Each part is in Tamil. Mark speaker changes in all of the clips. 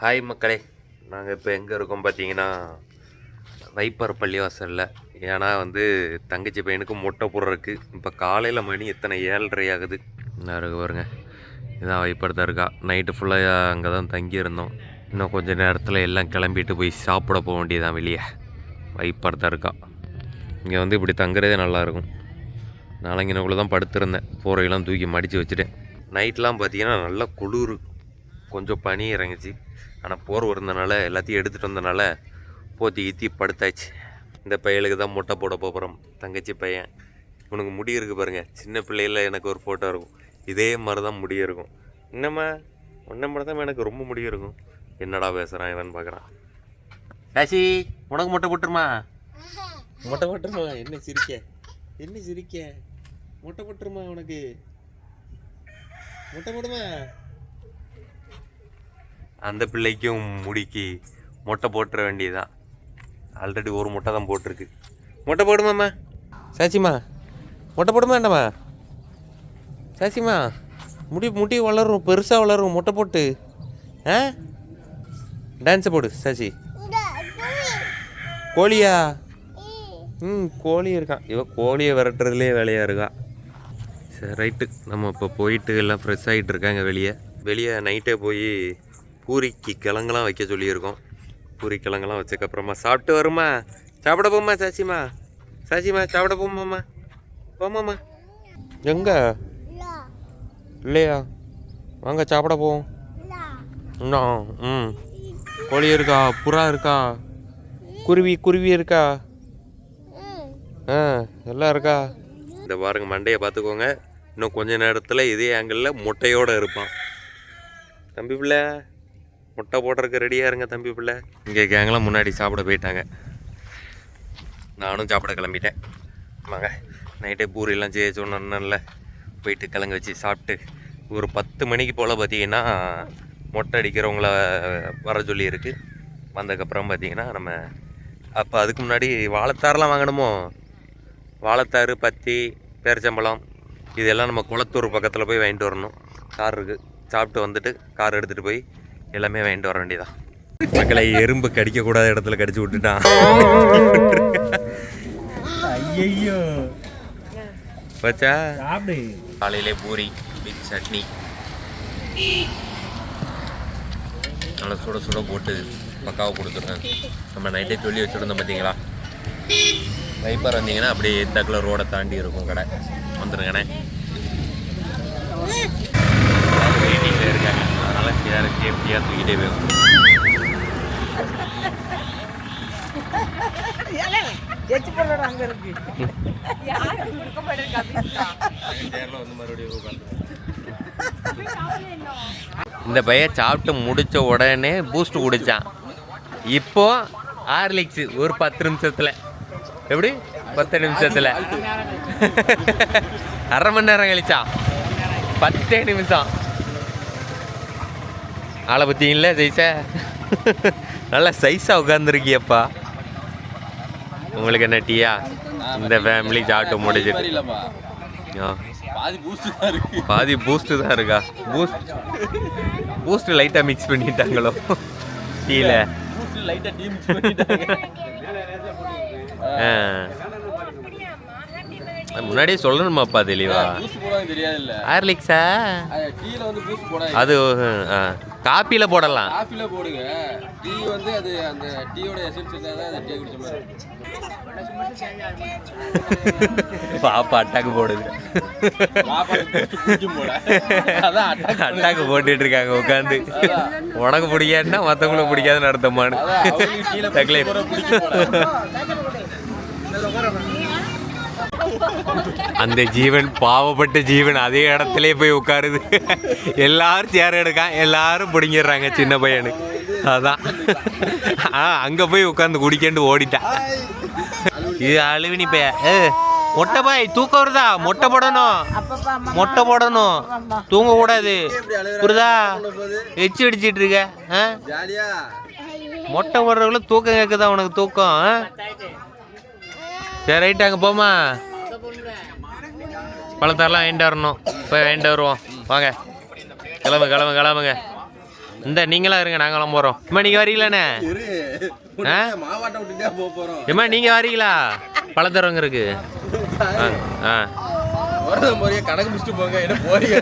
Speaker 1: ஹாய் மக்களே. நாங்கள் இப்போ எங்கே இருக்கோம் பார்த்தீங்கன்னா வைப்பர் பள்ளிவாசலில். ஏன்னா வந்து தங்கச்சி பையனுக்கு முட்டை போடுறதுக்கு இப்போ காலையில் மணி எத்தனை? ஏழரை ஆகுது. இருக்கு பாருங்க. இதான் வைப்பர் தான் இருக்கா. நைட்டு ஃபுல்லாக அங்கே தான் தங்கியிருந்தோம். இன்னும் கொஞ்ச நேரத்தில் எல்லாம் கிளம்பிட்டு போய் சாப்பிட போக வேண்டியதான் வெளியே. வைப்பர் தான் இருக்கா. இங்கே வந்து இப்படி தங்குறதே நல்லாயிருக்கும் நாளைங்கினக்குள்ளே தான் படுத்திருந்தேன். போரையெல்லாம் தூக்கி மடித்து வச்சுட்டேன். நைட்லாம் பார்த்தீங்கன்னா நல்லா குளிர். கொஞ்சம் பனி இறங்குச்சு. ஆனால் போர் இருந்தனால எல்லாத்தையும் எடுத்துகிட்டு வந்தனால போத்தி ஈத்தி படுத்தாச்சு. இந்த பையலுக்கு தான் முட்டை போட போகிறோம் தங்கச்சி பையன். உனக்கு முடி இருக்குது பாருங்கள் சின்ன பிள்ளையில எனக்கு ஒரு ஃபோட்டோ இருக்கும். இதே மாதிரி தான் முடி இருக்கும். என்னம்மா உன்ன மட்டும் தான் எனக்கு ரொம்ப முடி இருக்கும். என்னடா பேசுகிறான் இவன் பார்க்குறான் ராசி உனக்கு முட்டை போட்டுருமா? முட்டை போட்டுருமா? என்ன சிரிக்க? என்ன சிரிக்க? முட்டை போட்டுருமா உனக்கு? முட்டை போடுமா? அந்த பிள்ளைக்கும் முடிக்கு. முட்டை போட்டுற வேண்டியதுதான். ஆல்ரெடி ஒரு முட்டை தான் போட்டிருக்கு. முட்டை போடுமாம்மா? சாச்சிம்மா முட்டை போடுமா வேண்டாமா சாச்சிம்மா முடி முடி வளரும் பெருசாக வளரும் முட்டை போட்டு. ஆ? டான்ஸை போடு சாச்சி. கோழியா? ம் கோழி இருக்கான். இவன் கோழியை விரட்டுறதுலே வேலையாக இருக்கா. சரி ரைட்டு. நம்ம இப்போ போயிட்டு எல்லாம் ஃப்ரெஷ் ஆகிட்டு இருக்காங்க வெளியே. வெளியே நைட்டே போய் பூரிக்கு கிழங்கெல்லாம் வைக்க சொல்லியிருக்கோம். பூரி கிழங்கெல்லாம் வச்சக்கப்புறமா சாப்பிட்டு வருமா? சாப்பிட போமா சாச்சிமா சாச்சிமா சாப்பிட போமாம்மா. போமாம்மா. எங்கே? இல்லையா? வாங்க சாப்பிட போவோம். இன்னும் ம். கோழி இருக்கா? புறா இருக்கா? குருவி குருவி இருக்கா? ஆ எல்லாம் இருக்கா? இந்த பாருங்க மண்டையை பார்த்துக்கோங்க. இன்னும் கொஞ்ச நேரத்தில் இதே ஆங்கிளில் முட்டையோடு இருப்பான். தம்பி பிள்ளை. முட்டை போடுறதுக்கு ரெடியாக இருங்க தம்பி பிள்ளை. இங்கே கேங்கெல்லாம் முன்னாடி சாப்பிட போயிட்டாங்க. நானும் சாப்பிட கிளம்பிட்டேன். வாங்க நைட்டே பூரியெல்லாம் செய்ய சொன்னேன்ல போயிட்டு கிளங்க வச்சு சாப்பிட்டு ஒரு பத்து மணிக்கு போல் பார்த்தீங்கன்னா மொட்டை அடிக்கிறவங்கள வர சொல்லியிருக்கு. வந்ததுக்கப்புறம் பார்த்தீங்கன்னா நம்ம அப்போ அதுக்கு முன்னாடி வாழைத்தாரெலாம் வாங்கணுமோ? வாழைத்தாறு பத்தி பேரிச்சம்பழம் இதெல்லாம் நம்ம குளத்தூர் பக்கத்தில் போய் வாங்கிட்டு வரணும். கார் இருக்குது சாப்பிட்டு வந்துட்டு கார் எடுத்துகிட்டு போய் எல்லாமே வாங்கிட்டு வர வேண்டியதான் மக்களை எறும்பு கடிக்கக்கூடாத இடத்துல கடிச்சு விட்டுட்டான்.
Speaker 2: ஐயோ
Speaker 1: வச்சா
Speaker 2: சாப்பிடு.
Speaker 1: காலையிலே பூரி வித் சட்னி. நல்லா சுட சுட போட்டு பக்காவை கொடுத்துருக்கேன் நம்ம நைட்டே சொல்லி வச்சுருந்தோம் பார்த்தீங்களா வைப்பர் வந்தீங்கன்னா அப்படியே எத்தாக்கில் ரோடை தாண்டி இருக்கும் கடை. வந்துருங்கண்ணே. அதனால் சேர சேஃப்டியாக தூக்கிட்டே போகும்
Speaker 2: எச்சு பண்ணோட அங்க இருக்கு.
Speaker 1: சேரில் வந்து மறுபடியும் உட்காந்து இந்த பையன் சாப்பிட்டு முடிச்ச உடனே பூஸ்ட் குடிச்சான். இப்போ ஹார்லிக்ஸ் ஒரு பத்து நிமிஷத்துல. எப்படி? பத்து நிமிஷத்துல. அரை மணி நேரம் கழிச்சா? பத்தே நிமிஷம். ஆளை பற்றிங்கள சைஸா நல்லா சைஸாக உட்காந்துருக்கியப்பா உங்களுக்கு என்ன டீயா இந்த ஃபேமிலி சாப்பிட்டு முடிச்சிட்டு ஆ.
Speaker 3: பாதி பூஸ்ட் தான் இருக்கு.
Speaker 1: பூஸ்ட் பூஸ்ட் பூஸ்ட் லைட்டா மிக்ஸ் பண்ணிட்டாங்களோ? டீல. முன்னாடியே சொல்லணுமாப்பா தெளிவா? ஹார்லிக்ஸா அது ஆ, காப்பில போடலாம்.
Speaker 3: காஃபில போடுங்க. டீ வந்து அது அந்த டீயோட எசன்ஸ் இருந்தா தான் அந்த டீ குடிச்ச மாதிரி.
Speaker 1: பாப்பா அட்டாக்கு போடுது. அட்டாக்கு போட்டுட்டு இருக்காங்க உட்காந்து உனக்கு பிடிக்காதுன்னா மற்றவங்களுக்கு பிடிக்காதுன்னு அர்த்தமானு
Speaker 3: அதான் அவங்களுக்கு டீல
Speaker 1: தக்லீஃப்.
Speaker 3: பூஸ்ட் பிடிக்கும் போல
Speaker 1: அந்த ஜீவன் பாவப்பட்ட ஜீவன் அதே இடத்துல போய் உட்காருது. எல்லாரும் சேர் எடுக்கான் எல்லாரும் பிடிங்கிடுறாங்க சின்ன பையனு. அதான். ஆ அங்கே போய் உட்காந்து குடிக்கண்டு ஓடிட்டான். இது அழுவினி பைய. ஏ மொட்டை பாய் தூக்கம் வருதா? மொட்டை போடணும். மொட்டை போடணும். தூங்க கூடாது. புரிதா எச்சு அடிச்சிட்டு இருக்க மொட்டை போடுறவங்களும் தூக்கம் கேட்குதா உனக்கு தூக்கம் சரி ரைட்டு அங்கே போமா பழத்தரெல்லாம் வாங்கிட்டு வரணும். போய் வாங்கிட்டு வருவோம். வாங்க. கிளம்பு கிளம்பு கிளம்புங்க. இந்த நீங்களா இருங்க நாங்களாம் போகிறோம் இம்மா நீங்கள் வரீங்களாண்ணே? இம்மா நீங்கள் வரீங்களா? பழத்தரவங்க இருக்கு. ஆ ஆ.
Speaker 3: வரத முறையே கணக்கு முடிச்சுட்டு போங்க. என்ன போறீங்க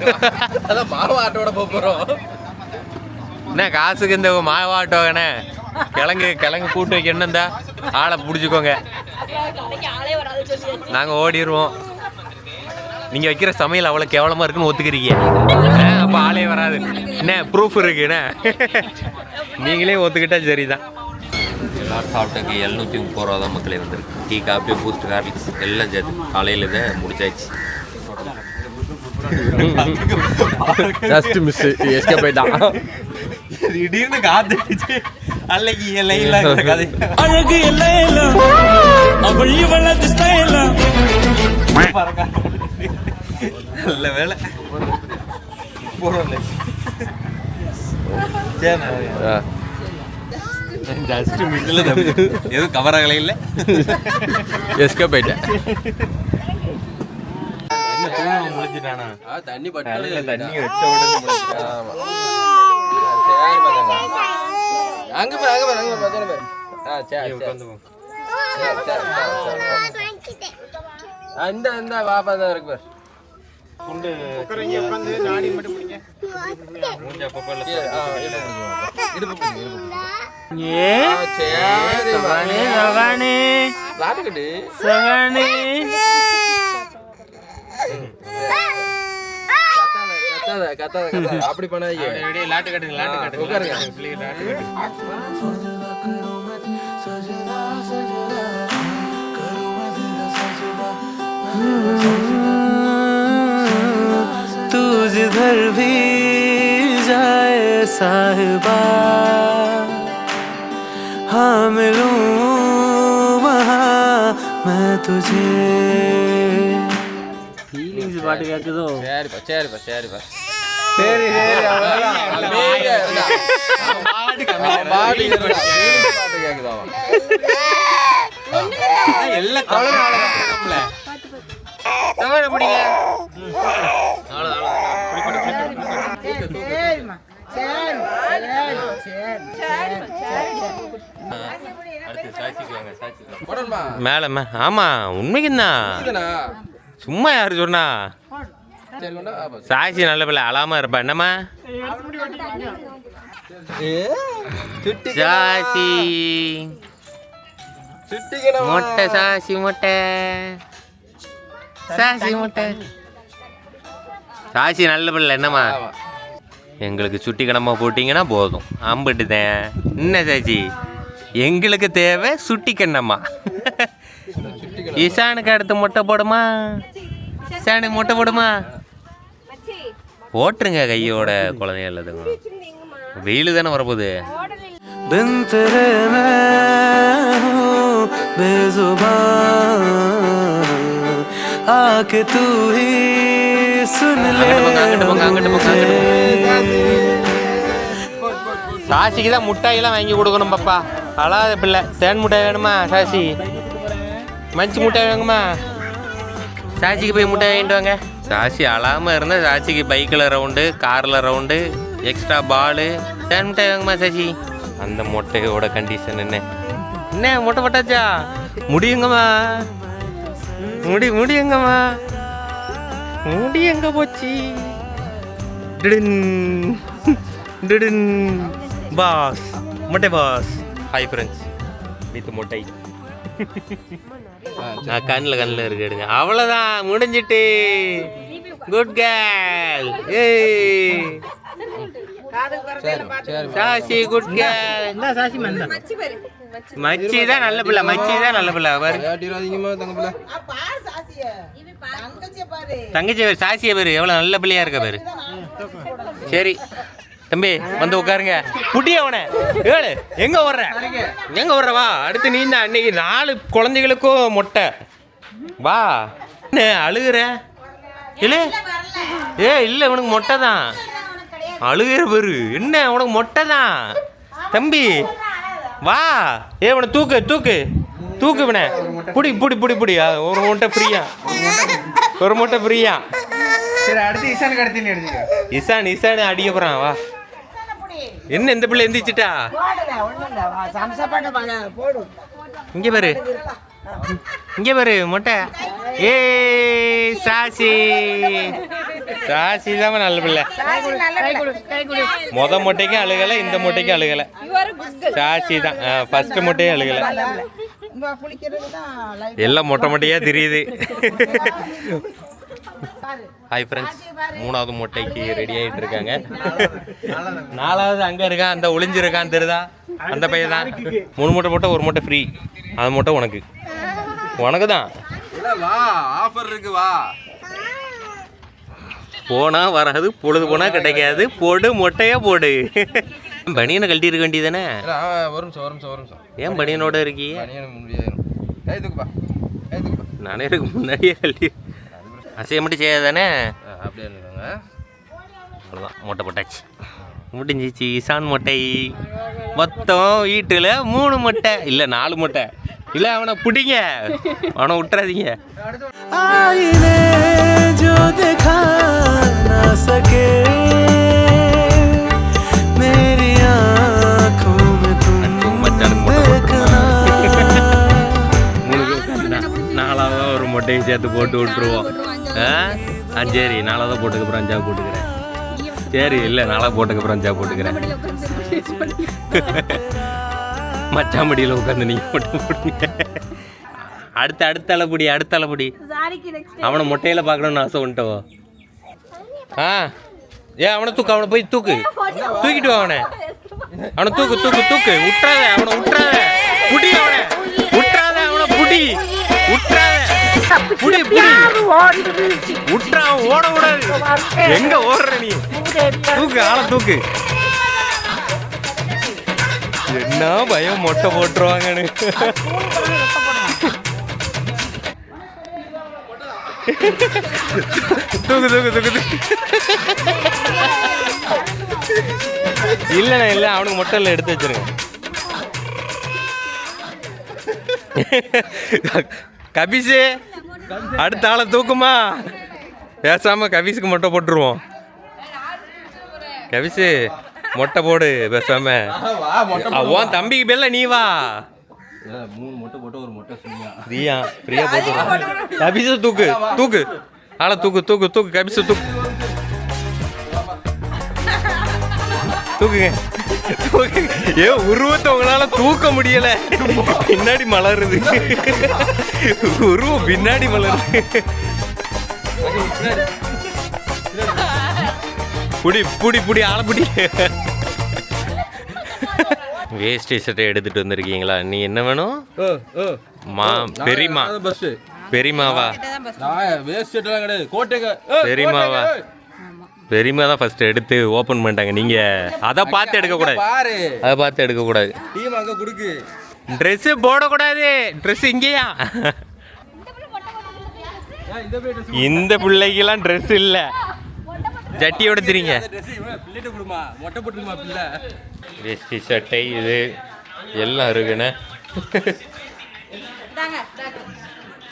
Speaker 3: அதான் மாவாட்டோட போக போறோம்.
Speaker 1: என்ன காசுக்கு இந்த மாவாட்டோங்கண்ணே கிழங்கு கிழங்கு கூட்டு வைக்கணும் இருந்தா ஆளை பிடிச்சிக்கோங்க. நாங்கள் ஓடிடுவோம் நீங்கள் வைக்கிற சமையல் அவ்வளோ கேவலமாக இருக்குன்னு ஒத்துக்கிறீங்க. அப்போ ஆளே வராது. என்ன ப்ரூஃப் இருக்கு என்ன? நீங்களே ஒத்துக்கிட்டா சரிதான். எல்லாரும் சாப்பிட்டக்கு எழுநூற்றி முப்பது ரூபா தான் மக்களே வந்திருக்கு. டீ காஃபி பூஸ்ட் ஹார்லிக்ஸ் எல்லாம் சேர்த்து காலையில் இதை முடிச்சாச்சு.
Speaker 3: ஜஸ்ட் மிஸ் எஸ்கே போயிட்டான்
Speaker 1: திடீர்னு காத்து அன்னைக்கு லைனில் கதை
Speaker 4: அழகு எல்லாம் அவள் இவளது ஸ்டைலாம்
Speaker 1: நல்ல வேலை போகிறோம்ல ஜஸ்ட் மிஸ்ஸில் எதுவும் கவர் ஆகலை இல்லை
Speaker 3: எஸ்கே போயிட்டேன்
Speaker 1: முடிஞ்சிட்டானா
Speaker 3: தண்ணி
Speaker 1: நல்ல தண்ணி வச்ச உடனே
Speaker 3: அங்க போய் அங்க போய் அங்க போய் பத்திரம் போய் ஆ சரி சரி
Speaker 1: உட்காந்து
Speaker 3: இந்த இந்த பாப்பா தான் இருக்கு பாரு
Speaker 1: குண்டு மூஞ்சி அப்பப்போ இல்லை.
Speaker 3: கீழே, ஆ, இடுப்பு பிடிச்சுக்கோ.
Speaker 4: ஏ
Speaker 3: சரி, கத்தாத, கத்தாத, கத்தாத, கத்தாத. அப்படி பண்ணாதீங்க.
Speaker 1: அப்படியே லாட்டு கட்டுங்க லாட்டு கட்டுங்க
Speaker 3: உட்காருங்க.
Speaker 1: பிள்ளைங்க லாட்டு கட்டுங்க
Speaker 4: तू जिधर भी जाए साहिबा हाँ मिलूं वहाँ मैं तुझे ஃபீலிங்ஸ் பாட்டு கேட்குதோ
Speaker 3: சரிப்பா, சரிப்பா, சரிப்பா. சரி, சரி, அவ்வளவுதான். அமைதியா இருந்தா. அவன் பாட்டுக்கு இருந்தா. பாட்டு கேக்குதா அவன்?
Speaker 1: எல்லாம் கவலை பிடிங்க? மேலே ஆமா உண்மைக்குந்தான்
Speaker 3: இதுதானா?
Speaker 1: சும்மா யாரு சொன்னா. சாட்சி நல்ல பிள்ளை அழாம இருப்பா என்னம்மா
Speaker 3: சுட்டிக்கணும்.
Speaker 1: மொட்டை சாசி மொட்டை சாசி முட்டை. சாசி நல்ல பிள்ளை என்னம்மா? எங்களுக்கு சுட்டி கிடமா போட்டிங்கன்னா போதும். அம்பிட்டுதேன் என்ன சாச்சி எங்களுக்கு தேவை சுட்டி கண்ணம்மா. இசானுக்கு அடுத்து முட்டை போடுமா? இசானு முட்டை போடுமா? ஓட்டுருங்க கையோட குழந்தைங்க எல்லாத்துக்கும். வெயில் தானே வரப்போகுது.
Speaker 4: بنت आके तू ही सुन ले
Speaker 1: அங்கிட்டு போங்க, அங்கிட்டு போங்க, அங்கிட்டு சாசிக்கு தான் முட்டாயெல்லாம் வாங்கி கொடுக்கணும் பாப்பா அழாத பிள்ளை தேன் முட்டாய் வேணுமா சாசி மஞ்சு முட்டாய் வேணுமா சாசிக்கு போய் முட்டாய் வாங்கிட்டு வாங்க சாசி அழாமல் இருந்தால் சாசிக்கு பைக்கில் ரவுண்டு காரில் ரவுண்டு எக்ஸ்ட்ரா பாலு தேன் முட்டாய் வாங்குமா சாசி அந்த முட்டையோட கண்டிஷன் என்ன என்ன முட்டை போட்டாச்சா முடியுங்கம்மா முடி முடியுங்கம்மா முடி எங்க போச்சு? டிடின். டிடின். பாஸ். மொட்டை பாஸ். ஹாய் ஃப்ரெண்ட்ஸ் வித் மொட்டை. நான் கண்ணில் கண்ணில் இருக்கு அவ்வளோதான் முடிஞ்சிட்டு. குட் கேர்ள் ஏய்.
Speaker 3: சரி, சரி.
Speaker 1: சாசி குட் கேர்ள்
Speaker 2: என்ன சாசி மந்தா
Speaker 1: மச்சி தான் நல்ல பிள்ளை மச்சி தான் நல்ல பிள்ளை பாரு
Speaker 3: விளையாட்டிடாதீங்கம்மா, தங்க பிள்ளை.
Speaker 1: தங்கச்சி பேர் சாசிய. பேர். எவ்வளோ நல்ல பிள்ளையா இருக்க பேர். சரி தம்பி வந்து உட்காருங்க. குட்டி அவனை. ஏழு எங்க வர்ற எங்க வர்ற வா. அடுத்து நீ தான் அன்னைக்கு நாலு குழந்தைகளுக்கும் மொட்டை. வா. என்ன அழுகுற? இல்ல. ஏ இல்லை உனக்கு மொட்டை தான். அழுகிற பேரு. என்ன உனக்கு மொட்டை தான். தம்பி வா. ஏ இவனை தூக்கு தூக்கு. தூக்கு இவனை. புடி புடி புடி புடி. ஒரு மூட்டை ஃப்ரீயா. ஒரு மூட்டை ஃப்ரீயா.
Speaker 2: சரி அடுத்து இசானுக்கு அடுத்து
Speaker 1: இசான் இசான் அடிக்க போறான். வா. என்ன இந்த பிள்ளை எந்திரிச்சிட்டா? இங்க பாரு. இங்க பாரு மொட்டை. ஏ சாசி. சாசி தான் நல்ல பிள்ளை. மொத முட்டைக்கும் அழுகலை இந்த முட்டைக்கும் அழுகலை. சாசி தான். ஃபர்ஸ்ட் முட்டையும் அழுகலை. எல்லாம் மொட்டை மொட்டையாக தெரியுது. ஹாய் ஃப்ரெண்ட்ஸ் மூணாவது மொட்டைக்கு ரெடி ஆகிட்டு இருக்காங்க. நாலாவது அங்கே இருக்கான் அந்த ஒளிஞ்சிருக்கான் தெரியுதா? அந்த பையன் தான். மூணு மூட்டை போட்டால் ஒரு மூட்டை ஃப்ரீ அது மூட்டை உனக்கு. உனக்கு தான்.
Speaker 3: ஆஃபர் இருக்கு வா.
Speaker 1: போனால் வராது பொழுது போனால் கிடைக்காது. போடு மொட்டையாக போடு. பனியனை கழட்டி இருக்க வேண்டியதானே
Speaker 3: ஒரு நிமிஷம் ஒரு நிமிஷம் ஒரு நிமிஷம்.
Speaker 1: ஏன் பனியனோட இருக்கீங்க நானே இருக்கு முன்னாடியே கழட்டி அசைய மட்டும் செய்யாதானே?
Speaker 3: அப்படியே
Speaker 1: அவ்வளோதான் மொட்டை போட்டாச்சு. முடிஞ்சிச்சு ஈசான் மொட்டை. மொத்தம் வீட்டில் மூணு மொட்டை. இல்லை நாலு மொட்டை. இல்லை அவனை பிடிங்க. அவனை விட்டுறாதீங்க.
Speaker 4: जो दिखा ना सके मेरी आंखों में तुम
Speaker 1: அன்புக்கு மச்சானுக்கு மொட்டை
Speaker 4: देखना
Speaker 1: மூணு பேர் உட்காந்துனா நாலாவது ஒரு மொட்டையை சேர்த்து போட்டு விட்டுருவோம் ஆ ஆ சரி நாலாவது போட்டுக்கப்புறம் அஞ்சாவது போட்டுக்கிறேன் சரி இல்லை நாலாவது போட்டுக்கப்புறம் அஞ்சாவது போட்டுக்கிறேன் மச்சான் மடியில் உட்காந்து நீங்கள் போட்டு போடுங்க அடுத்த அடுத்த அளபடி அடுத்த அளபடி அவனை மொட்டையில் பார்க்கணும்னு ஆசை வந்துட்டோ ஆ. ஏ அவனை தூக்கு அவனை போய் தூக்கு. தூக்கிட்டு வா அவனை. அவனை தூக்கு தூக்கு தூக்கு. விட்டுறாத அவனை விட்டுறாத புடி அவனை. விட்டுறாத அவனை புடி. விட்டுறாத புடி புடி. விட்டுறா ஓட கூடாது. எங்க ஓடுற நீ? தூக்கு ஆளை தூக்கு. என்ன பயம் மொட்டை போட்டுருவாங்கன்னு. தூக்கு தூக்கு தூக்கு இல்லைண்ணா இல்லை அவனுக்கு மொட்டை இல்லை எடுத்து வச்சிருங்க. கபீஸு அடுத்த ஆளை தூக்குமா? பேசாம கபீஸுக்கு மொட்டை போட்டுருவோம். கபீஸு மொட்டை போடு பேசாம. உன் தம்பிக்கு பேர்ல நீ வா.
Speaker 3: மூணு மொட்டை போட்டு ஒரு மொட்டை சொன்னியா
Speaker 1: ஃப்ரீயா? ஃப்ரீயா போட்டு கபீஸை தூக்கு தூக்கு. ஆளை தூக்கு தூக்கு தூக்கு கபீஸை தூக்கு. தூக்குங்க. தூக்கு. ஏ உருவத்தை உங்களால தூக்க முடியல. பின்னாடி மலருது. உருவம் பின்னாடி மலருது. புடி புடி புடி ஆளை புடி. வேஸ்ட் ஷர்ட்டை எடுத்துட்டு வந்திருக்கீங்களா? நீ என்ன வேணும்? மா
Speaker 3: கிடையாது. கோட்டைங்க
Speaker 1: பெரியம்மாவா? பெரியம்மா தான் ஃபர்ஸ்ட் எடுத்து ஓப்பன் பண்ணிட்டாங்க. நீங்க அதை பார்த்து எடுக்கக்கூடாது
Speaker 3: பாரு.
Speaker 1: அதை பார்த்து எடுக்கக்கூடாது
Speaker 3: டீம் அங்க குடுக்கு.
Speaker 1: ட்ரெஸ்ஸு போடக்கூடாது. ட்ரெஸ் இங்கேயா?
Speaker 3: இந்த
Speaker 1: பிள்ளைக்கெல்லாம் ட்ரெஸ் இல்லை. ஜட்டியோட திரிங்க. வேஷ்டி சட்டை இது எல்லாம் இருக்குண்ணே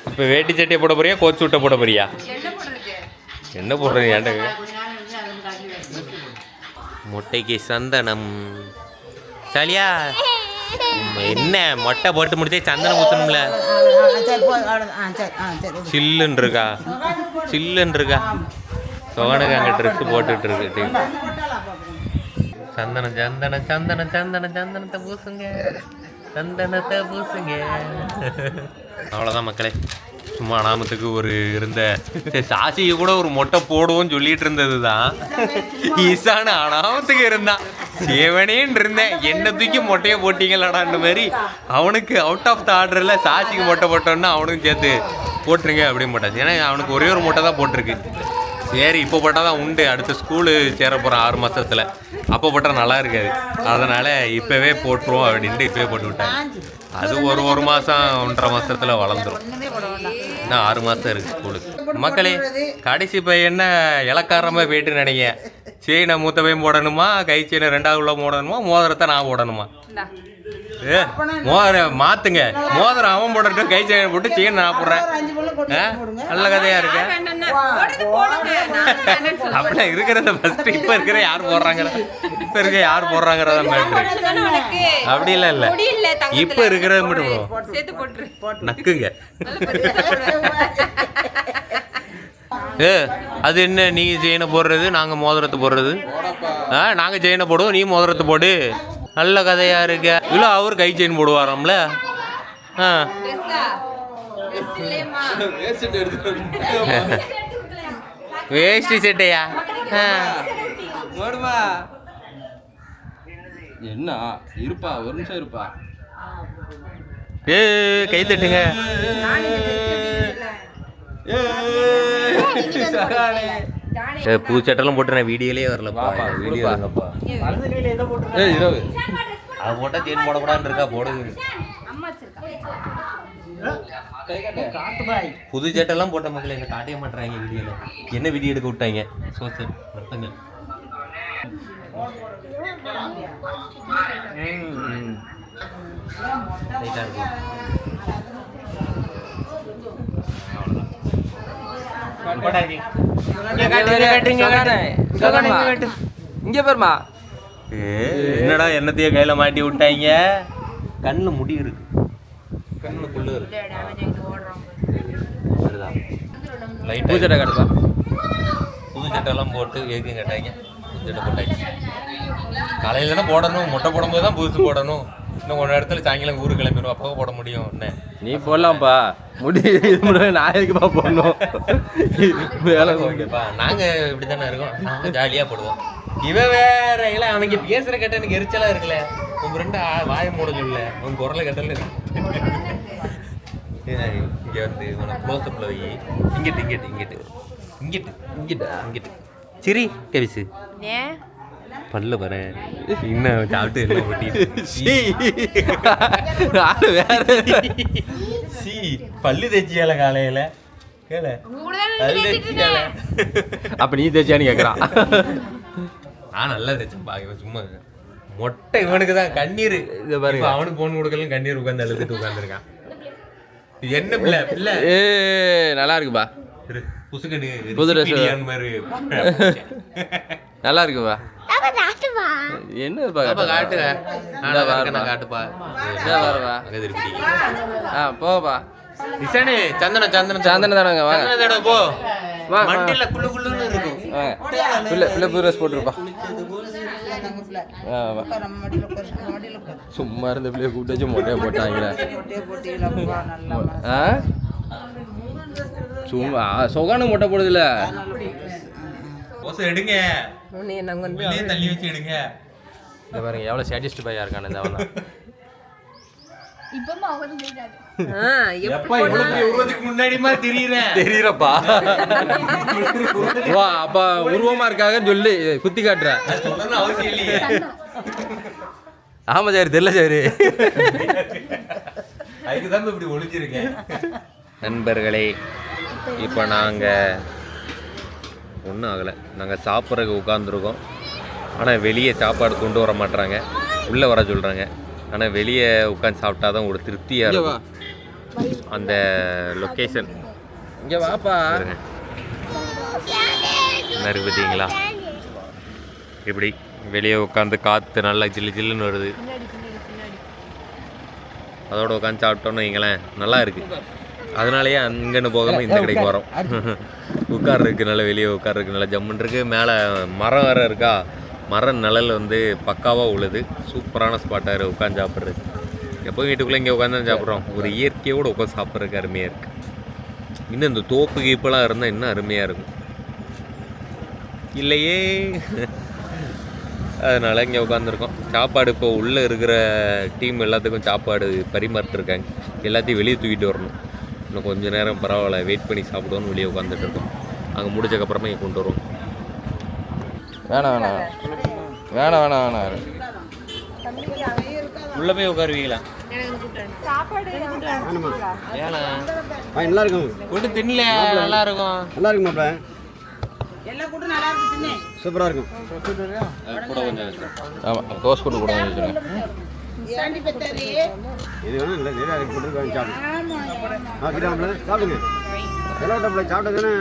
Speaker 1: இப்போ வேட்டி சட்டையை போட போறியா கோச்சு விட்ட போட போறியா? என்ன போடுறது? ஏன்டா? முட்டைக்கு சந்தனம். சரியா என்ன மொட்டை போட்டு முடிச்சே சந்தனம் ஊற்றணும்ல. சில்லுன்னு இருக்கா? சில்லுன்னு இருக்கா? சோகனுக்கு அங்கே ட்ரெஸ் போட்டுட்டு இருக்கு சந்தனம் சந்தனம் சந்தனம் சந்தனம் சந்தனத்தை பூசுங்க. சந்தனத்தை பூசுங்க. அவ்வளோதான் மக்களே. சும்மா அனாமத்துக்கு ஒரு இருந்த சாசியை கூட ஒரு மொட்டை போடுவோம்னு சொல்லிட்டு இருந்தது தான் ஈசான அனாமத்துக்கு இருந்தான். சேவனேன்னு இருந்தேன். என்ன தூக்கி மொட்டையை போட்டீங்களாடான்ற மாதிரி. அவனுக்கு அவுட் ஆஃப் த ஆர்டரில் சாசிக்கு மொட்டை போட்டோன்னா அவனுக்கும் சேர்த்து போட்டுருங்க அப்படின்னு போட்டாச்சு. ஏன்னா அவனுக்கு ஒரே ஒரு மொட்டை தான் போட்டிருக்கு. சரி இப்போ போட்டால் தான் உண்டு. அடுத்த ஸ்கூலு சேர போகிறேன் ஆறு மாதத்தில் அப்போ போட்டால் நல்லா இருக்காது. அதனால் இப்போவே போட்டுருவோம் அப்படின்ட்டு இப்போவே போட்டு விட்டாங்க. அது ஒரு ஒரு மாதம் ஒன்றரை மாதத்தில் வளர்ந்துடும் இன்னும் ஆறு மாதம் இருக்குது ஸ்கூலுக்கு மக்களே கடைசி பையன் இலக்காரமாக போயிட்டு நினைங்க செயினை மூத்த பையன் போடணுமா? கை செயினை ரெண்டாவது உள்ள போடணுமா? மோதிரத்தை நான் போடணுமா? மோதிரம் மாத்துங்க. மோதிரம் அவன் போடட்டும் கை செயினை போட்டு செயின் நான் போடுறேன். நல்ல கதையா இருக்கு. அப்படிலாம் இருக்கிறத ஃபர்ஸ்ட் இப்ப இருக்கிற யார் போடுறாங்க இப்ப இருக்க யார் போடுறாங்கிறத மேட்ரு அப்படி இல்ல இல்ல. இப்ப இருக்கிறத மட்டும் நக்குங்க. ஏ அது என்ன? நீ செயினை போடுறது நாங்க மோதிரத்தை போடுறது? ஆ நாங்க செயினை போடுவோம் நீ மோதிரத்தை போடு. நல்ல கதையா இருக்க இல்ல அவர் கை செயின் போடுவாராம்ல ஆ வேஷ்டி சட்டையா
Speaker 3: போடுமா என்ன இருப்பா ஒரு நிமிஷம் இருப்பா
Speaker 1: ஏ கை தட்டுங்க ஏ, புது சட்டெல்லாம் போட்டு நான் வீடியோலயே வரலப்பா வீடியோ. இருங்கப்பா
Speaker 3: ஏய் இரவு.
Speaker 1: அது போட்டா தேன் போடக்கூடாதுன்னு இருக்கா? போடுது புது சட்டெல்லாம் போட்ட மக்கள் என்ன காட்டவே மாட்டாங்க வீடியோல. என்ன வீடியோ எடுக்க விட்டாங்க? சோசல் வருத்தங்க ரைட்டா
Speaker 3: இங்க பாருமா
Speaker 1: ஏ, என்னடா என்னத்தைய கையில மாட்டி விட்டாங்க? கண்ணுல முடி இருக்கு. கண்ணுக்குள்ள இருக்கு. ஆ
Speaker 3: பூச்சட்டை காட்டுப்பா.
Speaker 1: புது சட்டெல்லாம் போட்டு எதுக்கும் கேட்டாங்க. புது சட்டை போட்டாங்க காலையில தானே போடணும். மொட்டை போடும்போது தான் புதுசு போடணும். இன்னும் கொஞ்ச இடத்துல சாயங்காலம் ஊருக்கு கிளம்பிடும் அப்போ போட முடியும். என்ன?
Speaker 3: நீ போடலாம்ப்பா. முடி நான் எதுக்குப்பா போடணும். வேலை
Speaker 1: ஓகேப்பா. நாங்க இப்படி தானே இருக்கோம். நாங்க ஜாலியா போடுவோம். இவன் வேற இல்ல அவங்க பேசுற கேட்ட எனக்கு எரிச்சலா இருக்குல்ல. உங்க ரெண்டு வாயை மூட சொல்ல உங்க குரலை கேட்டல இங்க வந்து உனக்கு க்ளோஸ் அப்ல வை. இங்கிட்டு இங்கிட்டு இங்கிட்டு. இங்கிட்டு இங்கிட்டு இங்கிட்டு. சரி கவிசு.
Speaker 5: ஏன்?
Speaker 1: பல்ல பாரு இன்னும் சாப்பிட்டு என்ன ஒட்டிட்டு
Speaker 3: ஆளு வேற.
Speaker 1: சி. பல்லு தேய்ச்சியால காலையில? கேள. பல்லு தேய்ச்சியால.
Speaker 3: அப்ப நீ தேய்ச்சியான்னு கேக்குறான்.
Speaker 1: நான் நல்லா தேய்ச்சேன். பாக்க சும்மா மொட்டை இவனுக்கு தான். கண்ணீர்.
Speaker 3: இதை பாருங்க.
Speaker 1: இப்ப அவனுக்கு போன் கொடுக்கலாம் கண்ணீர் உட்காந்து அழுதுட்டு உட்காந்துருக்கான் என்ன பிள்ளை? பிள்ளை.
Speaker 3: ஏ நல்லா இருக்குப்பா. புது
Speaker 1: மாதிரி.
Speaker 3: நல்லா இருக்குப்பா. ஆ போப்பா.
Speaker 1: இசனே சந்தனம் சந்தனம்
Speaker 3: சாந்தன. தானங்க வாங்க.
Speaker 1: சந்தன தடவை போ.
Speaker 3: வா.
Speaker 1: மண்டில குள்ளு குள்ளுன்னு இருக்கும்.
Speaker 3: பிள்ளை பிள்ளை போட்டுருப்பா. சும்மா இருந்த பிள்ளைய கூப்பிட்டு மொட்டையை போட்டாங்களே. சும்மா சொகானு மொட்டை போடுதுல.
Speaker 1: ஓசை எடுங்க. உள்ளே தள்ளி வச்சு எடுங்க.
Speaker 3: இந்த பாருங்க எவ்வளோ சாட்டிஸ்ட் பையா இருக்கானு இந்த அவன்
Speaker 1: எப்ப இவ்வளவு உருவத்துக்கு முன்னாடி மாதிரி தெரியுறேன்
Speaker 3: தெரியறப்பா. வா அப்பா உருவமா இருக்காக சொல்லி குத்தி காட்டுற.
Speaker 1: அது சொல்லணும்னு அவசியம் இல்லையே.
Speaker 3: ஆமா சார் தெரியல சார்.
Speaker 1: அதுக்கு தான் இப்படி ஒளிஞ்சிருக்கேன். நண்பர்களே இப்போ நாங்கள் ஒன்றும் ஆகலை. நாங்கள் சாப்பிட்றதுக்கு உட்காந்துருக்கோம் ஆனால் வெளியே சாப்பாடு கொண்டு வர மாட்றாங்க. உள்ளே வர சொல்கிறாங்க ஆனால் வெளியே உட்காந்து சாப்பிட்டா தான் ஒரு திருப்தியாக இருக்கும். அந்த லொக்கேஷன்
Speaker 3: இங்க வாப்பா.
Speaker 1: இருக்கு பார்த்தீங்களா? இப்படி வெளியே உட்காந்து காற்று நல்லா ஜில்லு ஜில்லுன்னு வருது. அதோட உட்காந்து சாப்பிட்டோன்னு வைங்களேன். நல்லா இருக்கு. அதனாலயே அங்கன்னு போகாமல் இந்த கடைக்கு வரோம். உட்கார்றதுக்கு நல்ல வெளியே உட்கார்றதுக்கு நல்ல ஜம்முன்னு இருக்கு. மேலே மரம் வேற இருக்கா? மரம் நிழல் வந்து பக்காவாக உழுது. சூப்பரான ஸ்பாட்டாக உட்காந்து சாப்பிட்றது. எப்போ வீட்டுக்குள்ளே இங்கே உட்காந்து சாப்பிட்றோம். ஒரு இயற்கையோடு உட்காந்து சாப்பிட்றதுக்கு அருமையாக இருக்குது இன்னும் இந்த தோப்பு கீப்பெல்லாம் இருந்தால் இன்னும் அருமையாக இருக்கும். இல்லையே. அதனால் இங்கே உட்காந்துருக்கோம் சாப்பாடு இப்போ உள்ளே இருக்கிற டீம் எல்லாத்துக்கும் சாப்பாடு பரிமாறிட்டுருக்காங்க எல்லாத்தையும் வெளியே தூக்கிட்டு வரணும். இன்னும் கொஞ்ச நேரம் பரவாயில்ல வெயிட் பண்ணி சாப்பிடுவோன்னு வெளியே உட்காந்துட்டு இருக்கோம். அங்கே முடிச்சக்கப்புறமா இங்கே கொண்டு வருவோம்.
Speaker 3: வேணாம் வேணாம் வேணாம். வேணாம் வேணாம்
Speaker 1: உள்ளே போய் உட்காருவீங்களா?
Speaker 6: நல்லா இருக்கும்.
Speaker 1: ஒன்றும் தின்னல நல்லா இருக்கும்.
Speaker 6: நல்லா
Speaker 2: நல்லா இருக்கு தின்னு.
Speaker 6: சூப்பராக இருக்கும்.
Speaker 1: கூட கொஞ்சம்
Speaker 3: கோஸ் கூட்டு கூட வச்சுருக்கேன்
Speaker 6: வேணும் இல்லை நிறையா இருக்கு போட்டு சாப்பிடுங்க ஆ கிட்டாமல் சாப்பிடுங்க. விளையாட்டப்பில் சாப்பிட்டதானே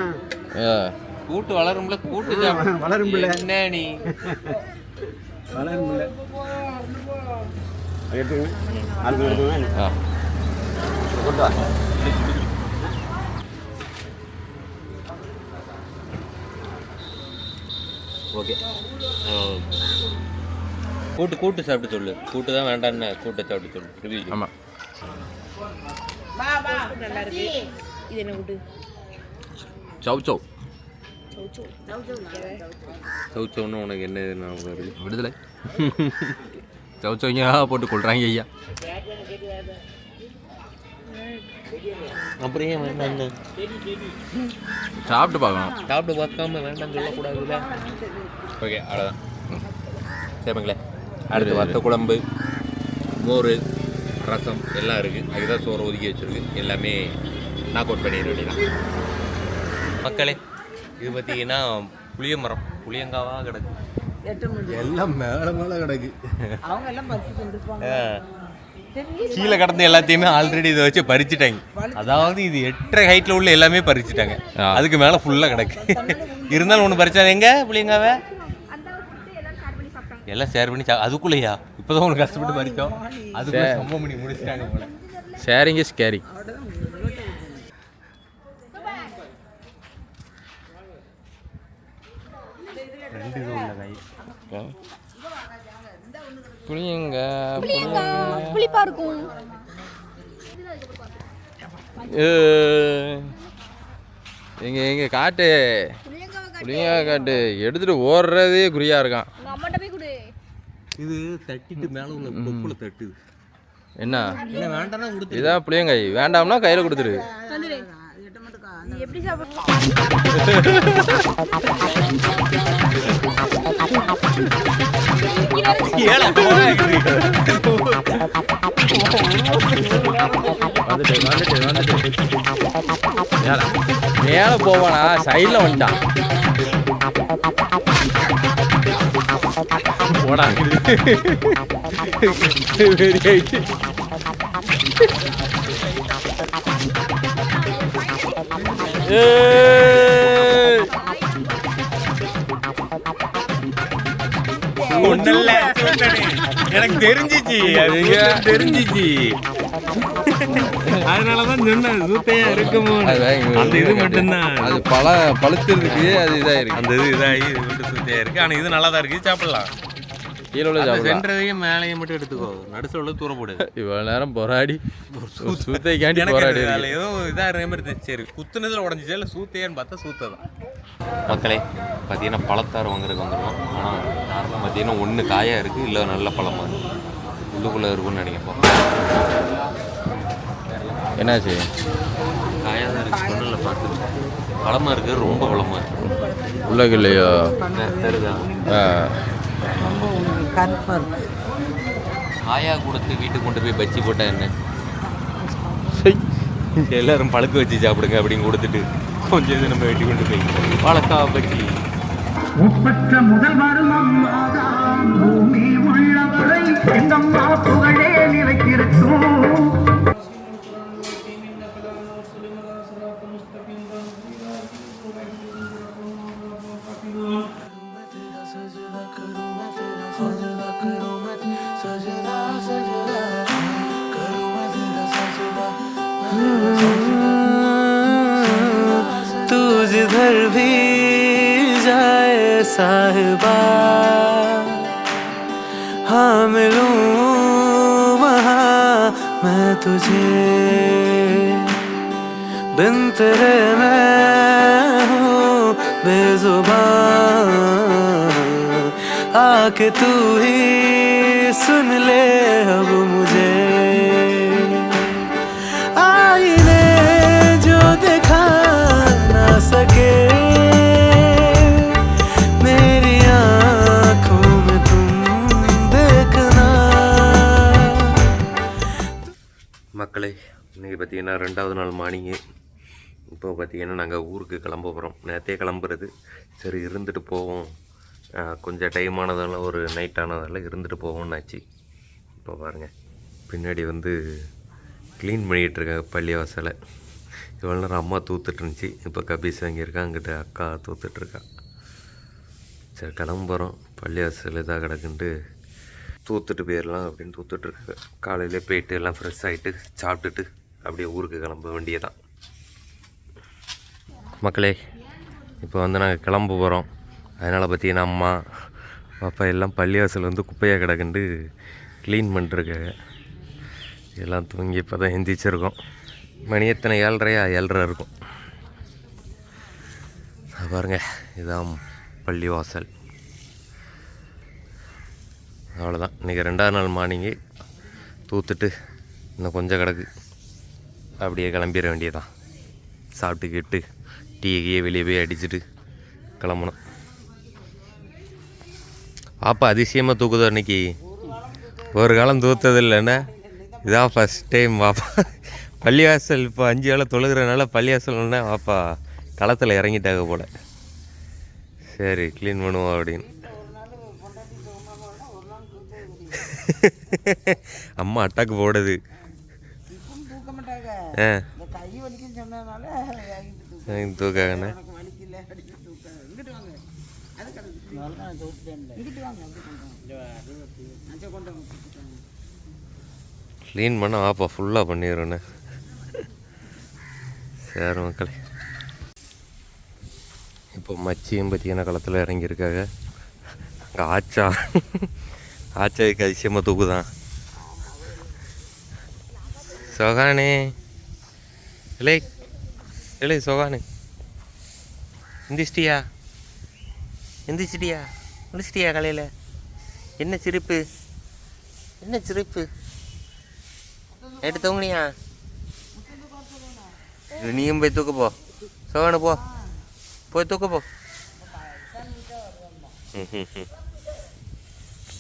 Speaker 3: கூட்டு வளரும்ல கூட்டு
Speaker 6: வளரும்.
Speaker 3: என்ன நீ?
Speaker 6: வளரும் இல்லை எடுத்துக்கங்க ஆளுக்கு எடுத்துக்கங்க
Speaker 3: ஆ.
Speaker 6: கொண்டு வா.
Speaker 1: ஓகே. கூட்டு கூட்டு சாப்பிட்டு சொல்லு. கூட்டு தான் வேண்டான்னு கூட்டை சாப்பிட்டு சொல்லு. ரிவ்யூ
Speaker 3: ஆமாம்
Speaker 5: நல்லா இருக்கு இது என்ன கூட்டு?
Speaker 3: சவ் சவ்
Speaker 1: சவுச்சோன்னு உனக்கு என்ன
Speaker 3: விடுதலை. சவ் சவ்ங்க போட்டு கொள்றாங்க ஐயா.
Speaker 1: அப்புறம் ஏன் வேண்டாம்
Speaker 3: சாப்பிட்டு பார்க்கணும்
Speaker 1: சாப்பிட்டு பார்க்காம வேண்டாம் சொல்லக்கூடாதுல்ல. ஓகே அவ்வளோதான் சரிங்களே அடுத்து வத்த குழம்பு மோர் ரசம் எல்லாம் இருக்குது அதுதான் சோறு ஒதுக்கி வச்சுருக்கு. எல்லாமே நாக் அவுட் பண்ணிட வேண்டியதான் மக்களே இது பார்த்தீங்கன்னா புளிய மரம் புளியங்காவாக கிடக்கு
Speaker 3: எல்லாம் மேலே மேலே கிடக்கு.
Speaker 2: அவங்க எல்லாம்
Speaker 1: கீழே கடந்த எல்லாத்தையுமே ஆல்ரெடி இதை வச்சு பறிச்சுட்டாங்க. அதாவது இது எட்டரை ஹைட்டில் உள்ள எல்லாமே பறிச்சுட்டாங்க. அதுக்கு மேலே ஃபுல்லாக கிடக்கு. இருந்தாலும் ஒன்று பறிச்சாங்க எங்க புளியங்காவை? எல்லாம் ஷேர் பண்ணி சா- அதுக்குள்ளேயா? இப்போதான் உனக்கு கஷ்டப்பட்டு பறிச்சோம் அதுக்குள்ள சம்பவம் பண்ணி முடிச்சிட்டாங்க போல.
Speaker 3: ஷேரிங் இஸ் கேரிங்
Speaker 1: ரெண்டு இது உள்ள காய்
Speaker 3: புளியங்க
Speaker 5: புளிப்பா இருக்கும்.
Speaker 3: எங்க எங்க காட்டு? புளியங்க காட்டு. எடுத்துட்டு ஓடுறதே குறியா இருக்கான்
Speaker 5: உங்க அம்மாட்ட போய் கொடு
Speaker 1: இது தட்டிட்டு மேலே உள்ள கொப்புல தட்டுது.
Speaker 3: என்ன?
Speaker 1: என்ன வேண்டாம்னா கொடுத்து
Speaker 3: இதான் புளியங்காய் வேண்டாம்னா கையில் கொடுத்துரு.
Speaker 5: நீ எப்படி
Speaker 3: மேலே போவானா? சைடில் வந்துட்டான். போடா. வெரி ஏய்.
Speaker 1: ஒண்ணுல்ல. எனக்கு தெரிஞ்சிச்சு. அது தெரிஞ்சிச்சு. அதனாலதான் சொன்னேன் சூத்தையா இருக்குமோ அந்த இது மட்டும்தான்.
Speaker 3: அது பழ பழுத்துறதுக்கு அது இதாயிருக்கு.
Speaker 1: அந்த இது இதாகி இது மட்டும் சூத்தையா இருக்கு. ஆனா இது நல்லா தான் இருக்கு சாப்பிடலாம்.
Speaker 3: கீழே உள்ள சாப்பிடலாம்
Speaker 1: சென்டரையும் மேலையும் மட்டும் எடுத்துக்கோ. நடுசுல உள்ள தூர போடு.
Speaker 3: இவ்வளோ நேரம் போராடி. சூத்தைக்காண்டி
Speaker 1: எனக்கு
Speaker 3: போராடி
Speaker 1: ஏதோ இதா இருக்க மாதிரி இருந்துச்சு சரி குத்துனதுல உடஞ்சிச்சு இல்லை சூத்தையான்னு பார்த்தா சூத்தை மக்களே பார்த்தீங்கன்னா பழத்தார் வாங்குறதுக்கு வந்துடும் ஆனால் நார்மலாக பார்த்தீங்கன்னா ஒன்று காயாக இருக்குது இல்லை நல்ல பழமாக இருக்குது உள்ளுக்குள்ளே இருக்கும்னு நினைக்கப்போ
Speaker 3: என்னாச்சு?
Speaker 1: காயாக தான் இருக்குது சொன்னல பார்த்து பழமாக இருக்குது ரொம்ப பழமாக இருக்குது
Speaker 3: உள்ளக்கு இல்லையோ
Speaker 1: தருதா
Speaker 3: ஆ.
Speaker 2: ரொம்ப கருப்பா இருக்கு.
Speaker 1: காயா கொடுத்து வீட்டுக்கு கொண்டு போய் பஜ்ஜி போட்டா என்ன. எல்லாரும் பழுக்க வச்சு சாப்பிடுங்க அப்படின்னு கொடுத்துட்டு கொஞ்சம் இது நம்ம வெட்டி கொண்டு போய். வாழைக்கா பஜ்ஜி.
Speaker 7: ஒப்பற்ற முதல்வரும் அம்மாதான் பூமி உள்ளவரை எங்கம்மா புகழே நிலைத்திருக்கும்.
Speaker 4: साहिबा हाँ मिलूं वहाँ, मैं तुझे बिन तेरे मैं हूँ बेजुबान। आके तू ही सुन ले अब
Speaker 1: மக்களே இன்றைக்கி பார்த்திங்கன்னா ரெண்டாவது நாள் மார்னிங்கு. இப்போ பார்த்திங்கன்னா நாங்கள் ஊருக்கு கிளம்ப போகிறோம் நேற்றே கிளம்புறது. சரி இருந்துட்டு போவோம். கொஞ்சம் டைம் ஆனதெல்லாம் ஒரு நைட் ஆனதால இருந்துட்டு போவோம்னாச்சு இப்போ பாருங்கள் பின்னாடி வந்து க்ளீன் பண்ணிகிட்டு இருக்காங்க பள்ளிவாசலை. இவ்வளோ நேரம் அம்மா தூத்துட்டு இருந்துச்சு. இப்போ கபீஸ் வாங்கியிருக்கா அங்கிட்ட அக்கா தூத்துட்ருக்கா சரி கிளம்புறோம். பள்ளிவாசல் இதாக கிடக்குன்ட்டு தூத்துட்டு போயிடலாம் அப்படின்னு தூத்துட்ருக்காங்க காலையிலே போயிட்டு எல்லாம் ஃப்ரெஷ் ஆகிட்டு சாப்பிட்டுட்டு அப்படியே ஊருக்கு கிளம்ப வேண்டியதான் மக்களே இப்போ வந்து நாங்கள் கிளம்ப போகிறோம் அதனால் பார்த்தீங்கன்னா அம்மா அப்பா எல்லாம் பள்ளிவாசல் வந்து குப்பையாக கிடக்குண்டு க்ளீன் பண்ணிருக்காங்க எல்லாம் தூங்கி இப்போ தான் எந்திரிச்சிருக்கோம். மணி எத்தனை? ஏழ்ரையா? ஏழ்ரை இருக்கும். பாருங்கள் பாருங்க இதான் பள்ளிவாசல். அவ்வளோதான் இன்றைக்கி ரெண்டாவது நாள் மார்னிங்கு தூத்துட்டு இன்னும் கொஞ்சம் கிடக்கு. அப்படியே கிளம்பிட வேண்டியதான் சாப்பிட்டுக்கிட்டு டீ கீயை வெளியே போய் அடிச்சுட்டு கிளம்பணும். பாப்பா அதிசயமாக தூக்குதோ அன்னைக்கு ஒரு காலம் தூத்தது இல்லைன்னா இதான் ஃபஸ்ட் டைம் பாப்பா. பள்ளிவாசல் இப்போ அஞ்சு வேலை தொழுகிறனால பள்ளிவாசல்னா பாப்பா களத்தில் இறங்கிட்டாங்க போல. சரி க்ளீன் பண்ணுவோம் அப்படின்னு அம்மா அட்டாக்கு போடுது
Speaker 2: இப்பவும் தூக்க மாட்டாங்க
Speaker 1: ஆ
Speaker 2: இந்த கை வலிக்குன்னு சொன்னதுனால வாங்கிட்டு தூக்க
Speaker 1: தூக்காங்கண்ணே
Speaker 2: எனக்கு வலிக்கல அப்படின்னு தூக்க இங்கிட்டு வாங்க அது கிடக்கு இங்கிட்டு வாங்க. அஞ்சு கொண்டு வாங்க
Speaker 1: க்ளீன் பண்ண வாப்பா ஃபுல்லாக பண்ணிடுறேண்ணே. சரி மக்களே. இப்போ மச்சியும் பார்த்தீங்கன்னா களத்தில் இறங்கியிருக்காங்க. அங்கே ஆச்சா ஆச்சாவுக்கு அதிசயமாக தூக்குதான். சொகானே. இல்லை இல்லை சொகானே. எந்திரிச்சிட்டியா? எந்திரிச்சிட்டியா? முடிச்சிட்டியா காலையில்? என்ன சிரிப்பு? என்ன சிரிப்பு? நைட்டு தூங்குனியா? நீயும் போய் தூக்க போ. சோகனு போ. போய் தூக்க போ. ம் ம் ம்